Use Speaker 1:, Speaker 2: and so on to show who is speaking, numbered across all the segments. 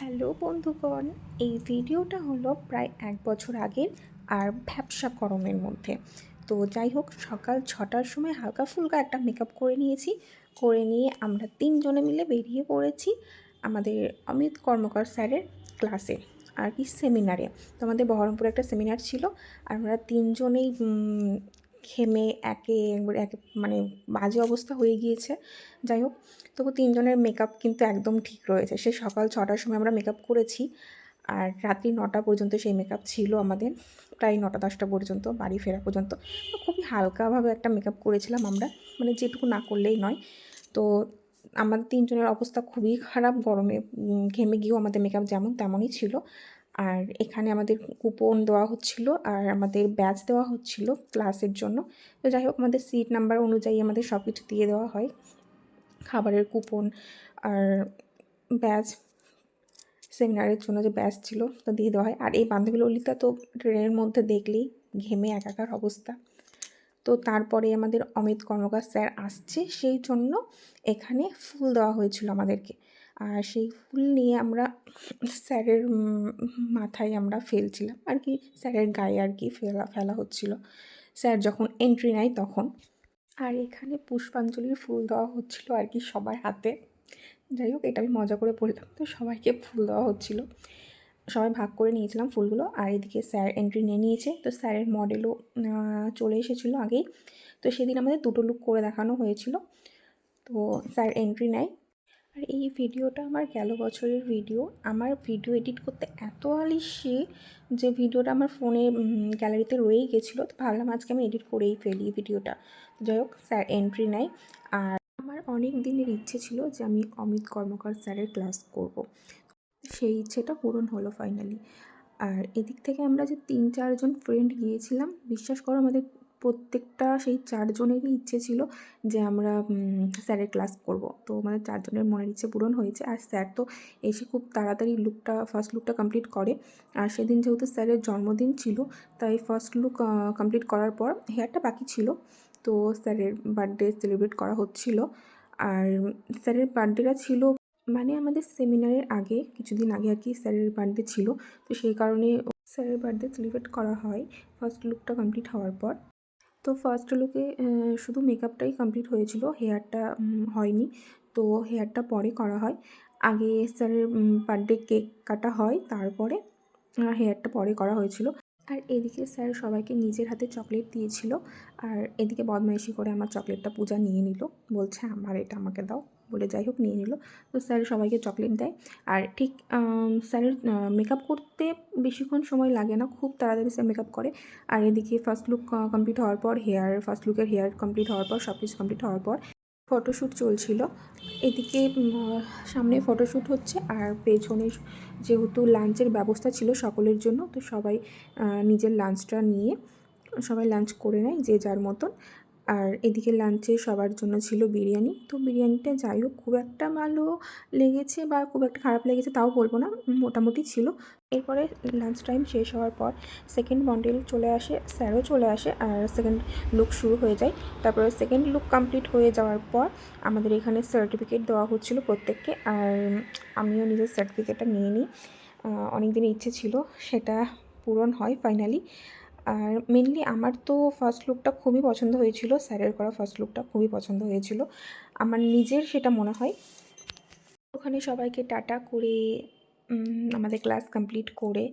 Speaker 1: Hello বন্ধুগণ, এই ভিডিওটা হলো প্রায় এক বছর আগের আর ভ্যাবসা গরমের মধ্যে। তো যাই হোক, সকাল ছটার সময় হালকা ফুলকা একটা মেকআপ করে নিয়েছি। করে নিয়ে আমরা তিনজনে মিলে বেরিয়ে পড়েছি আমাদের অমিত কর্মকার স্যারের ক্লাসে আর কি সেমিনারে তো আমাদের বহরমপুরে একটা সেমিনার ছিল। আর আমরা তিনজনেই ঘেমে একে একে মানে বাজে অবস্থা হয়ে গিয়েছে। যাই হোক, তবু তিনজনের মেকআপ কিন্তু একদম ঠিক রয়েছে। সে সকাল ছটার সময় আমরা মেকআপ করেছি আর রাত্রি নটা পর্যন্ত সেই মেকআপ ছিল আমাদের। প্রায় নটা দশটা পর্যন্ত, বাড়ি ফেরা পর্যন্ত। খুবই হালকাভাবে একটা মেকআপ করেছিলাম আমরা। মানে যেটুকু না করলেই নয়। তো আমাদের তিনজনের অবস্থা খুবই খারাপ। গরমে ঘেমে গিয়েও আমাদের মেকআপ যেমন তেমনই ছিল। আর এখানে আমাদের কুপন দেওয়া হচ্ছিল আর আমাদের ব্যাচ দেওয়া হচ্ছিল ক্লাসের জন্য। তো যাই হোক, আমাদের সিট নাম্বার অনুযায়ী আমাদের সব কিছু দিয়ে দেওয়া হয়। খাবারের কুপন আর ব্যাচ সেমিনারের জন্য যে ব্যাচ ছিল তো দিয়ে দেওয়া হয়। আর এই বান্ধবী ললিতা তো ট্রেনের মধ্যে দেখলেই ঘেমে একাকার অবস্থা। তো তারপরে আমাদের অমিত কর্মকার স্যার আসছে, সেই জন্য এখানে ফুল দেওয়া হয়েছিল আমাদেরকে। আর সেই ফুল নিয়ে আমরা স্যারের মাথায় আমরা ফেলছিলাম। আর কি, স্যারের গায়ে আর কি ফেলা ফেলা হচ্ছিল। স্যার যখন এন্ট্রি নেয় তখন। আর এখানে পুষ্পাঞ্জলির ফুল দেওয়া হচ্ছিল আর কি সবার হাতে। যাই হোক, এটা আমি মজা করে বললাম তো সবাইকে ফুল দেওয়া হচ্ছিল। সবাই ভাগ করে নিয়েছিলাম ফুলগুলো। আর এদিকে স্যার এন্ট্রি নিয়ে নিয়েছে। তো স্যারের মডেলও চলে এসেছিল আগেই। তো সেদিন আমাদের দুটো লুক করে দেখানো হয়েছিল। তো স্যার এন্ট্রি নেয়। আর এই ভিডিওটা আমার গেল বছরের ভিডিও। আমার ভিডিও এডিট করতে এত আলিসি যে ভিডিওটা আমার ফোনে গ্যালারিতে রয়েই গেছিল। তো ভাবলাম আজকে আমি এডিট করেই ফেলি ভিডিওটা। যাই হোক, স্যার এন্ট্রি নেয় আর আমার অনেক দিনের ইচ্ছে ছিল যে আমি অমিত কর্মকার স্যারের ক্লাস করব। সেই ইচ্ছেটা পূরণ হলো ফাইনালি আর এদিক থেকে আমরা যে তিন চারজন ফ্রেন্ড গিয়েছিলাম, বিশ্বাস করো আমাদের প্রত্যেকটা সেই চারজনেরই ইচ্ছে ছিল যে আমরা স্যারের ক্লাস করব। তো আমাদের চারজনের মনের ইচ্ছে পূরণ হয়েছে। আর স্যার তো এসে খুব তাড়াতাড়ি লুকটা ফার্স্ট লুকটা কমপ্লিট করে। আর সেদিন যেহেতু স্যারের জন্মদিন ছিল, তাই ফার্স্ট লুক কমপ্লিট করার পর হেয়ারটা বাকি ছিল। তো স্যারের বার্থডে সেলিব্রেট করা হচ্ছিল। আর স্যারের বার্থডেটা ছিল মানে আমাদের সেমিনারের আগে, কিছুদিন আগে আর কি স্যারের বার্থডে ছিল। তো সেই কারণে স্যারের বার্থডে সেলিব্রেট করা হয় ফার্স্ট লুকটা কমপ্লিট হওয়ার পর। তো ফার্স্ট লুকে শুধু মেকআপটাই কমপ্লিট হয়েছিল হেয়ারটা হয়নি। তো হেয়ারটা পরে করা হয়। আগে স্যারের বার্থডে কেক কাটা হয়, তারপরে হেয়ারটা পরে করা হয়েছিল। আর এদিকে স্যার সবাইকে নিজের হাতে চকলেট দিয়েছিল। আর এদিকে বদমাইশি করে আমার চকলেটটা পূজা নিয়ে নিল। বলছে, আমার এটা আমাকে দাও। বলে যাই হোক, নিয়ে নিল। তো স্যার সবাইকে চকলেট দেয়। আর ঠিক স্যারের মেকআপ করতে বেশিক্ষণ সময় লাগে না, খুব তাড়াতাড়ি স্যার মেকআপ করে। আর এদিকে ফার্স্ট লুক কমপ্লিট হওয়ার পর হেয়ার ফার্স্ট লুকের হেয়ার কমপ্লিট হওয়ার পর সব কিছু কমপ্লিট হওয়ার পর ফটোশ্যুট চলছিল। এদিকে সামনে ফটোশ্যুট হচ্ছে। আর পেছনে যেহেতু লাঞ্চের ব্যবস্থা ছিল সকলের জন্য, তো সবাই নিজের লাঞ্চটা নিয়ে সবাই লাঞ্চ করে নেয় যে যার মতন। আর এদিকে লাঞ্চে সবার জন্য ছিল বিরিয়ানি। তো বিরিয়ানিটা যাই হোক, খুব একটা ভালো লেগেছে বা খুব একটা খারাপ লেগেছে তাও বলব না, মোটামুটি ছিল। এরপরে লাঞ্চ টাইম শেষ হওয়ার পর সেকেন্ড মডেল চলে আসে, স্যারও চলে আসে আর সেকেন্ড লুক শুরু হয়ে যায়। তারপরে সেকেন্ড লুক কমপ্লিট হয়ে যাওয়ার পর আমাদের এখানে সার্টিফিকেট দেওয়া হচ্ছিল প্রত্যেককে আর আমিও নিজের সার্টিফিকেটটা নিয়ে নিই। অনেক দিনের ইচ্ছে ছিল, সেটা পূরণ হয় ফাইনালি আর মেনলি আমার তো ফার্স্ট লুকটা খুবই পছন্দ হয়েছিল স্যারের করা ফার্স্ট লুকটা খুবই পছন্দ হয়েছিল। আমার নিজের সেটা মনে হয়। ওখানে সবাইকে টাটা করে আমাদের ক্লাস কমপ্লিট করে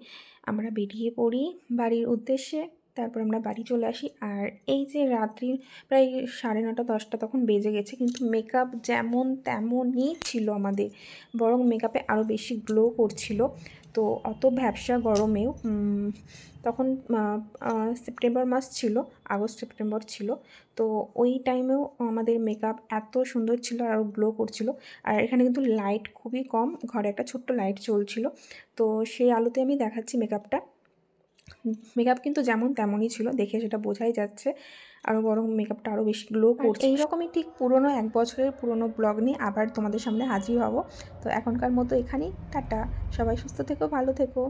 Speaker 1: আমরা বেরিয়ে পড়ি বাড়ির উদ্দেশ্যে, তারপর আমরা বাড়ি চলে আসি। আর এই যে রাত্রি প্রায় সাড়ে নটা, দশটা তখন বেজে গেছে, কিন্তু মেকআপ যেমন তেমনই ছিল আমাদের, বরং মেকআপে আরও বেশি গ্লো করছিল। তো অত ভ্যাবসা গরমেও তখন সেপ্টেম্বর মাস ছিল, আগস্ট, সেপ্টেম্বর ছিল। তো ওই টাইমেও আমাদের মেকআপ এত সুন্দর ছিল আর গ্লো করছিল। আর এখানে কিন্তু লাইট খুবই কম, ঘরে একটা ছোট্ট লাইট চলছিল। তো সেই আলোতে আমি দেখাচ্ছি মেকআপটা মেকআপ কিন্তু যেমন তেমনই ছিল দেখে সেটা বোঝাই যাচ্ছে। আরও বরং মেকআপটা আরও বেশি গ্লো করছে। এইরকমই ঠিক পুরনো এক বছরের পুরনো ব্লগ নিয়ে আবার তোমাদের সামনে হাজির হব। তো এখনকার মতো এখানেই টাটা। সবাই সুস্থ থেকো ভালো থেকো।